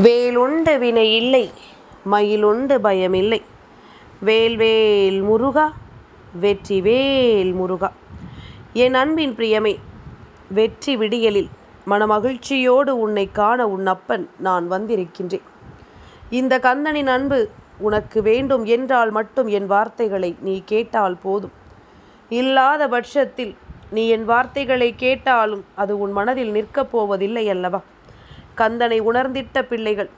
வேலுண்டு வினை இல்லை மயிலுண்டு பயமில்லை வேல்வேல் முருகா வெற்றி வேல் முருகா. என் அன்பின் பிரியமே வெற்றி விடியலில் மனமகிழ்ச்சியோடு உன்னை காண உன் அப்பன் நான் வந்திருக்கின்றேன். இந்த கந்தனின் அன்பு உனக்கு வேண்டும் என்றால் மட்டும் என் வார்த்தைகளை நீ கேட்டால் போதும். இல்லாத பட்சத்தில் நீ என் வார்த்தைகளை கேட்டாலும் அது உன் மனதில் நிற்கப் போவதில்லை அல்லவா? கந்தனை உணர்ந்திட்ட பிள்ளைகள்.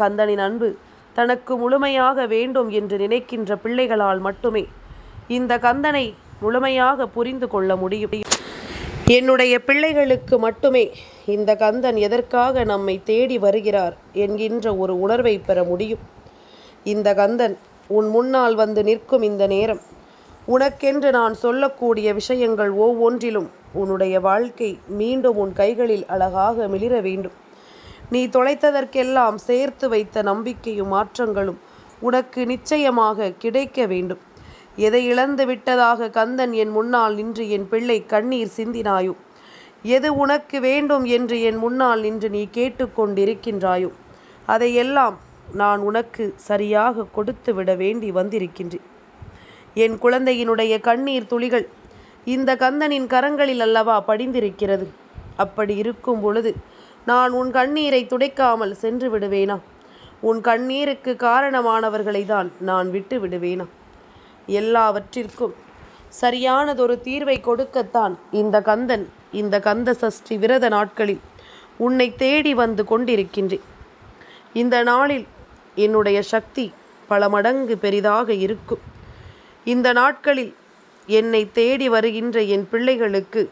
கந்தனின் அன்பு தனக்கு முழுமையாக வேண்டும் என்று நினைக்கின்ற பிள்ளைகளால் மட்டுமே இந்த கந்தனை முழுமையாக புரிந்து கொள்ள முடியும். என்னுடைய பிள்ளைகளுக்கு மட்டுமே இந்த கந்தன் எதற்காக நம்மை தேடி வருகிறார் என்கின்ற ஒரு உணர்வை பெற முடியும். இந்த கந்தன் உன் முன்னால் வந்து நிற்கும் இந்த நேரம் உனக்கென்று நான் சொல்லக்கூடிய விஷயங்கள் ஒவ்வொன்றிலும் உன்னுடைய வாழ்க்கை மீண்டும் உன் கைகளில் அழகாக மிளிர வேண்டும். நீ தொலைத்ததற்கெல்லாம் சேர்த்து வைத்த நம்பிக்கையும் மாற்றங்களும் உனக்கு நிச்சயமாக கிடைக்க வேண்டும். எதை இழந்து விட்டதாக கந்தன் என் முன்னால் நின்று என் பிள்ளை கண்ணீர் சிந்தினாயோ? எது உனக்கு வேண்டும் என்று என் முன்னால் நின்று நீ கேட்டுக்கொண்டிருக்கின்றாயோ? அதையெல்லாம் நான் உனக்கு சரியாக கொடுத்து விட வேண்டி வந்திருக்கின்றேன். என் குழந்தையினுடைய கண்ணீர் துளிகள் இந்த கந்தனின் கரங்களில் அல்லவா படிந்திருக்கிறது? அப்படி இருக்கும் பொழுது நான் உன் கண்ணீரை துடைக்காமல் சென்று விடுவேனா? உன் கண்ணீருக்கு காரணமானவர்களை தான் நான் விட்டு விடுவேனா? எல்லாவற்றிற்கும் சரியானதொரு தீர்வை கொடுக்கத்தான் இந்த கந்தன் இந்த கந்த சஷ்டி விரத நாட்களில் உன்னை தேடி வந்து கொண்டிருக்கின்றேன். இந்த நாளில் என்னுடைய சக்தி பல மடங்கு பெரிதாக இருக்கும். இந்த நாட்களில் என்னை தேடி வருகின்ற என் பிள்ளைகளுக்கு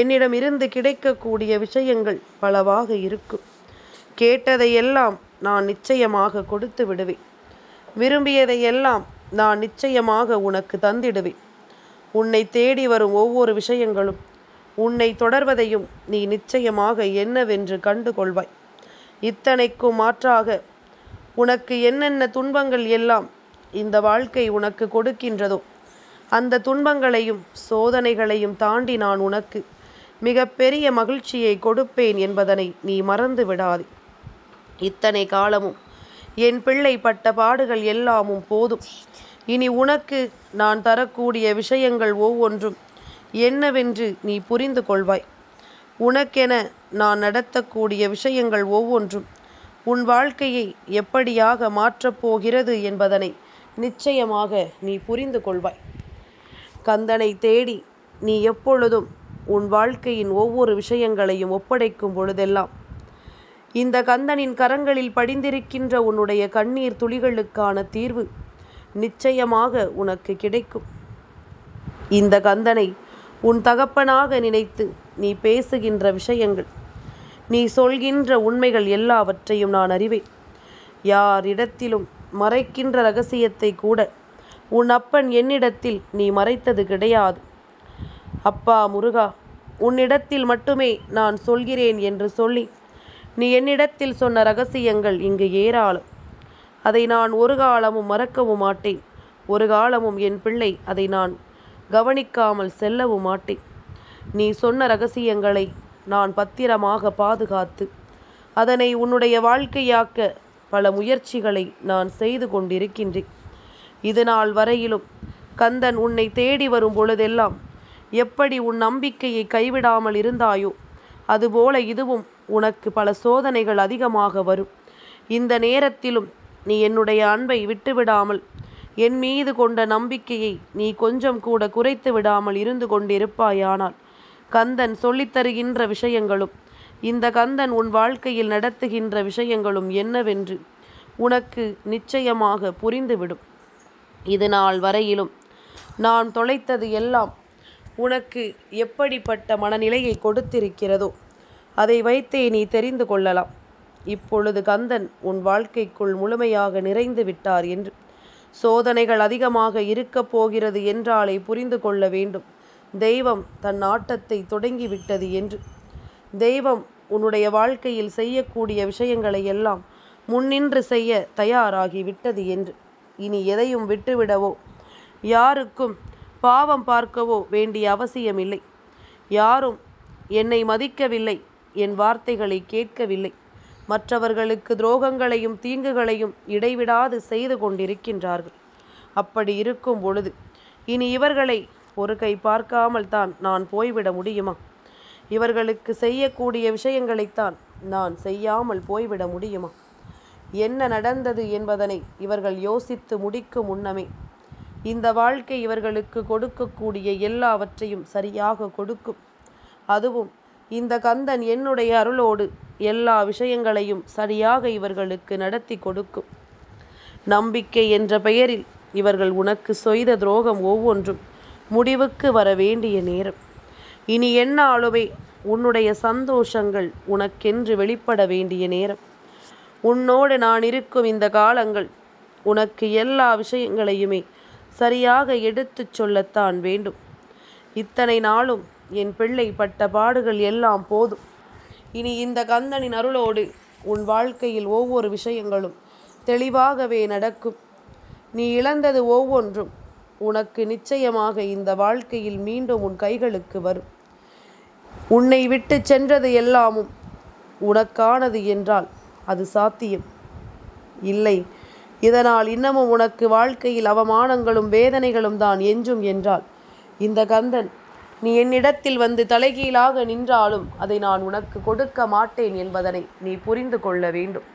என்னிடமிருந்து கிடைக்கக்கூடிய விஷயங்கள் பலவாக இருக்கும். கேட்டதையெல்லாம் நான் நிச்சயமாக கொடுத்து விடுவேன். விரும்பியதையெல்லாம் நான் நிச்சயமாக உனக்கு தந்திடுவேன். உன்னை தேடி வரும் ஒவ்வொரு விஷயங்களும் உன்னை தொடர்வதையும் நீ நிச்சயமாக என்னவென்று கண்டு கொள்வாய் இத்தனைக்கும் மாற்றாக உனக்கு என்னென்ன துன்பங்கள் எல்லாம் இந்த வாழ்க்கை உனக்கு கொடுக்கின்றதோ அந்த துன்பங்களையும் சோதனைகளையும் தாண்டி நான் உனக்கு மிகப்பெரிய மகிழ்ச்சியை கொடுப்பேன் என்பதனை நீ மறந்து விடாதே. இத்தனை காலமும் என் பிள்ளை பட்ட பாடுகள் எல்லாமும் போதும். இனி உனக்கு நான் தரக்கூடிய விஷயங்கள் ஒவ்வொன்றும் என்னவென்று நீ புரிந்து கொள்வாய். உனக்கென நான் நடத்தக்கூடிய விஷயங்கள் ஒவ்வொன்றும் உன் வாழ்க்கையை எப்படியாக மாற்றப் போகிறது என்பதனை நிச்சயமாக நீ புரிந்து கொள்வாய். கந்தனை தேடி நீ எப்பொழுதும் உன் வாழ்க்கையின் ஒவ்வொரு விஷயங்களையும் ஒப்படைக்கும் பொழுதெல்லாம் இந்த கந்தனின் கரங்களில் படிந்திருக்கின்ற உன்னுடைய கண்ணீர் துளிகளுக்கான தீர்வு நிச்சயமாக உனக்கு கிடைக்கும். இந்த கந்தனை உன் தகப்பனாக நினைத்து நீ பேசுகின்ற விஷயங்கள் நீ சொல்கின்ற உண்மைகள் எல்லாவற்றையும் நான் அறிவேன். யாரிடத்திலும் மறைக்கின்ற ரகசியத்தை கூட உன் அப்பன் என்னிடத்தில் நீ மறைத்தது கிடையாது. அப்பா முருகா உன்னிடத்தில் மட்டுமே நான் சொல்கிறேன் என்று சொல்லி நீ என்னிடத்தில் சொன்ன ரகசியங்கள் இங்கு ஏராளம். அதை நான் ஒரு காலமும் மறக்கவும் மாட்டேன். ஒரு காலமும் என் பிள்ளை அதை நான் கவனிக்காமல் செல்லவும் மாட்டேன். நீ சொன்ன ரகசியங்களை நான் பத்திரமாக பாதுகாத்து அதனை உன்னுடைய வாழ்க்கையாக்க பல முயற்சிகளை நான் செய்து கொண்டிருக்கின்றேன். இது நாள் வரையிலும் கந்தன் உன்னை தேடி வரும் பொழுதெல்லாம் எப்படி உன் நம்பிக்கையை கைவிடாமல் இருந்தாயோ அதுபோல இதுவும் உனக்கு பல சோதனைகள் அதிகமாக வரும். இந்த நேரத்திலும் நீ என்னுடைய அன்பை விட்டுவிடாமல் என் மீது கொண்ட நம்பிக்கையை நீ கொஞ்சம் கூட குறைத்து விடாமல் இருந்து கொண்டிருப்பாயானால் கந்தன் சொல்லித்தருகின்ற விஷயங்களும் இந்த கந்தன் உன் வாழ்க்கையில் நடத்துகின்ற விஷயங்களும் என்னவென்று உனக்கு நிச்சயமாக புரிந்துவிடும். இது நாள் வரையிலும் நான் தொலைத்தது எல்லாம் உனக்கு எப்படிப்பட்ட மனநிலையை கொடுத்திருக்கிறதோ அதை வைத்தே நீ தெரிந்து கொள்ளலாம். இப்பொழுது கந்தன் உன் வாழ்க்கைக்குள் முழுமையாக நிறைந்து விட்டார் என்று. சோதனைகள் அதிகமாக இருக்கப் போகிறது என்றாலே புரிந்து கொள்ள வேண்டும். தெய்வம் தன் ஆட்டத்தை தொடங்கிவிட்டது என்று. தெய்வம் உன்னுடைய வாழ்க்கையில் செய்யக்கூடிய விஷயங்களை எல்லாம் முன்னின்று செய்ய தயாராகிவிட்டது என்று. இனி எதையும் விட்டுவிடவோ? யாருக்கும் பாவம் பார்க்கவோ வேண்டிய அவசியமில்லை. யாரும் என்னை மதிக்கவில்லை என் வார்த்தைகளை கேட்கவில்லை. மற்றவர்களுக்கு துரோகங்களையும் தீங்குகளையும் இடைவிடாது செய்து கொண்டிருக்கின்றார்கள். அப்படி இருக்கும் பொழுது இனி இவர்களை ஒரு கை பார்க்காமல் தான் நான் போய்விட முடியுமா? இவர்களுக்கு செய்யக்கூடிய விஷயங்களைத்தான் நான் செய்யாமல் போய்விட முடியுமா? என்ன நடந்தது என்பதனை இவர்கள் யோசித்து முடிக்கும் முன்னமே இந்த வாழ்க்கை இவர்களுக்கு கொடுக்கக்கூடிய எல்லாவற்றையும் சரியாக கொடுக்கும். அதுவும் இந்த கந்தன் என்னுடைய அருளோடு எல்லா விஷயங்களையும் சரியாக இவர்களுக்கு நடத்தி கொடுக்கும். நம்பிக்கை என்ற பெயரில் இவர்கள் உனக்கு செய்த துரோகம் ஒவ்வொன்றும் முடிவுக்கு வர வேண்டிய நேரம். இனி என்னாலுமே உன்னுடைய சந்தோஷங்கள் உனக்கென்று வெளிப்பட வேண்டிய நேரம். உன்னோடு நான் இருக்கும் இந்த காலங்கள் உனக்கு எல்லா விஷயங்களையுமே சரியாக எடுத்துச் சொல்லத்தான் வேண்டும். இத்தனை நாளும் என் பிள்ளை பட்ட பாடுகள் எல்லாம் போதும். இனி இந்த கந்தனின் அருளோடு உன் வாழ்க்கையில் ஒவ்வொரு விஷயங்களும் தெளிவாகவே நடக்கும். நீ இழந்தது ஒவ்வொன்றும் உனக்கு நிச்சயமாக இந்த வாழ்க்கையில் மீண்டும் உன் கைகளுக்கு வரும். உன்னை விட்டு சென்றது எல்லாமும் உனக்கானது என்றால் அது சாத்தியம். இல்லை இதனால் இன்னமும் உனக்கு வாழ்க்கையில் அவமானங்களும் வேதனைகளும் தான் எஞ்சும் என்றால் இந்த கந்தன் நீ என்னிடத்தில் வந்து தலைகீழாக நின்றாலும் அதை நான் உனக்கு கொடுக்க மாட்டேன் என்பதனை நீ புரிந்து கொள்ள வேண்டும்.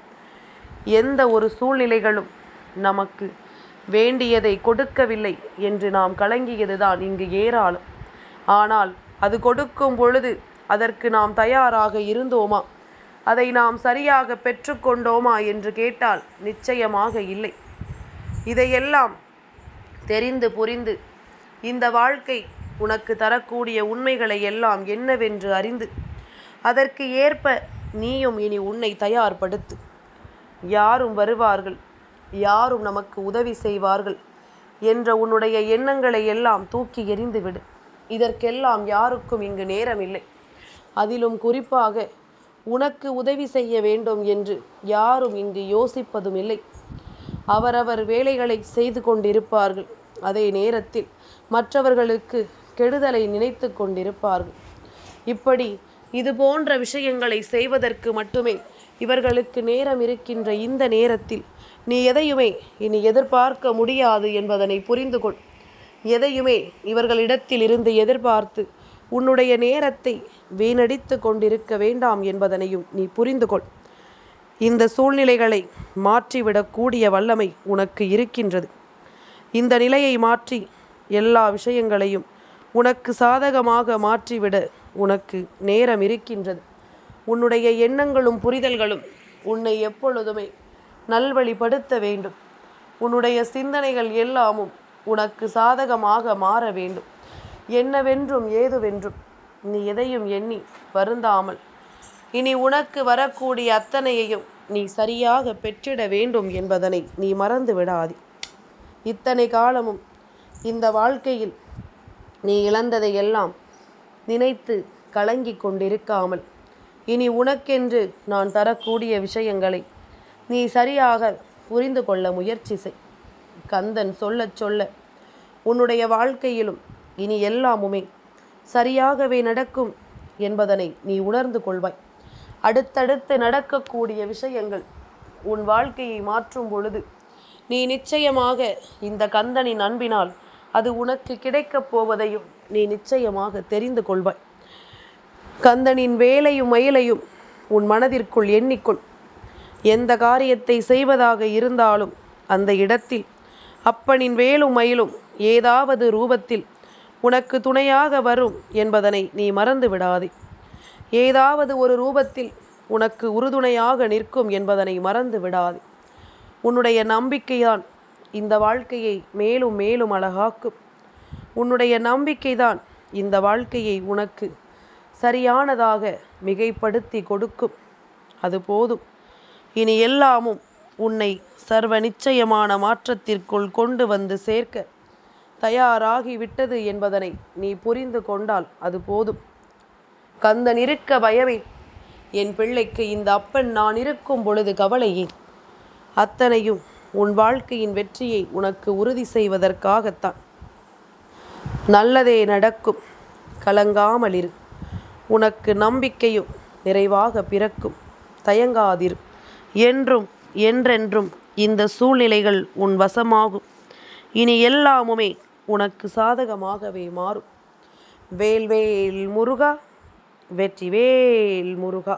எந்த ஒரு சூழ்நிலைகளும் நமக்கு வேண்டியதை கொடுக்கவில்லை என்று நாம் கலங்கியதுதான் இங்கு ஏராளம். ஆனால் அது கொடுக்கும் பொழுது அதற்கு நாம் தயாராக இருந்தோமா? அதை நாம் சரியாக பெற்றுக்கொண்டோமா என்று கேட்டால் நிச்சயமாக இல்லை. இதையெல்லாம் தெரிந்து புரிந்து இந்த வாழ்க்கை உனக்கு தரக்கூடிய உண்மைகளை எல்லாம் என்னவென்று அறிந்து அதற்கு ஏற்ப நீயும் இனி உன்னை தயார்படுத்து. யாரும் வருவார்கள் யாரும் நமக்கு உதவி செய்வார்கள் என்ற உன்னுடைய எண்ணங்களை எல்லாம் தூக்கி எறிந்துவிடு. இதற்கெல்லாம் யாருக்கும் இங்கு நேரம் இல்லை அதிலும் குறிப்பாக உனக்கு உதவி செய்ய வேண்டும் என்று யாரும் இங்கு யோசிப்பதும் இல்லை அவரவர் வேலைகளை செய்து கொண்டிருப்பார்கள். அதே நேரத்தில் மற்றவர்களுக்கு கெடுதலை நினைத்து கொண்டிருப்பார்கள். இப்படி இது போன்ற விஷயங்களை செய்வதற்கு மட்டுமே இவர்களுக்கு நேரம் இருக்கின்ற இந்த நேரத்தில் நீ எதையுமே இனி எதிர்பார்க்க முடியாது என்பதனை புரிந்து கொள் எதையுமே இவர்களிடத்தில் இருந்து எதிர்பார்த்து உன்னுடைய நேரத்தை வீணடித்து கொண்டிருக்க வேண்டாம் என்பதனையும் நீ புரிந்து கொள். இந்த சூழ்நிலைகளை மாற்றிவிடக்கூடிய வல்லமை உனக்கு இருக்கின்றது. இந்த நிலையை மாற்றி எல்லா விஷயங்களையும் உனக்கு சாதகமாக மாற்றிவிட உனக்கு நேரம் இருக்கின்றது. உன்னுடைய எண்ணங்களும் புரிதல்களும் உன்னை எப்பொழுதுமே நல்வழிப்படுத்த வேண்டும். உன்னுடைய சிந்தனைகள் எல்லாமும் உனக்கு சாதகமாக மாற வேண்டும். என்னவென்றும் ஏதுவென்றும் நீ எதையும் எண்ணி வருந்தாமல் இனி உனக்கு வரக்கூடிய அத்தனையையும் நீ சரியாக பெற்றிட வேண்டும் என்பதனை நீ மறந்து விடாதே. இத்தனை காலமும் இந்த வாழ்க்கையில் நீ இழந்ததை எல்லாம் நினைத்து கலங்கி கொண்டிருக்காமல் இனி உனக்கென்று நான் தரக்கூடிய விஷயங்களை நீ சரியாக புரிந்து கொள்ள முயற்சி செய். கந்தன் சொல்லச் சொல்ல உன்னுடைய வாழ்க்கையிலும் இனி எல்லாமுமே சரியாகவே நடக்கும் என்பதனை நீ உணர்ந்து கொள்வாய். அடுத்தடுத்து நடக்கக்கூடிய விஷயங்கள் உன் வாழ்க்கையை மாற்றும் பொழுது நீ நிச்சயமாக இந்த கந்தனின் அன்பினால் அது உனக்கு கிடைக்கப் போவதையும் நீ நிச்சயமாக தெரிந்து கொள்வாய். கந்தனின் வேலையும் மயிலையும் உன் மனதிற்குள் எண்ணிக்கொள். எந்த காரியத்தை செய்வதாக இருந்தாலும் அந்த இடத்தில் அப்பனின் வேலும் மயிலும் ஏதாவது ரூபத்தில் உனக்கு துணையாக வரும் என்பதனை நீ மறந்து விடாதே ஏதாவது ஒரு ரூபத்தில் உனக்கு உறுதுணையாக நிற்கும் என்பதனை மறந்து விடாதே உன்னுடைய நம்பிக்கைதான் இந்த வாழ்க்கையை மேலும் மேலும் அழகாக்கும். உன்னுடைய நம்பிக்கைதான் இந்த வாழ்க்கையை உனக்கு சரியானதாக மிகைப்படுத்தி கொடுக்கும். அது போதும். இனி எல்லாமும் உன்னை சர்வ நிச்சயமான மாற்றத்திற்குள் கொண்டு வந்து சேர்க்க தயாராகிவிட்டது என்பதனை நீ புரிந்து கொண்டால் அது போதும். கந்த நிற்க பயமே. என் பிள்ளைக்கு இந்த அப்பன் நான் இருக்கும் பொழுது கவலையே. அத்தனையும் உன் வாழ்க்கையின் வெற்றியை உனக்கு உறுதி செய்வதற்காகத்தான். நல்லதே நடக்கும். கலங்காமல் இரு. உனக்கு நம்பிக்கையும் நிறைவாக பிறக்கும். தயங்காதிரு. என்றும் என்றென்றும் இந்த சூழ்நிலைகள் உன் வசமாகும். இனி எல்லாமுமே உனக்கு சாதகமாகவே மாறும். வேல்வேல் முருகா வெற்றிவேல் முருகா.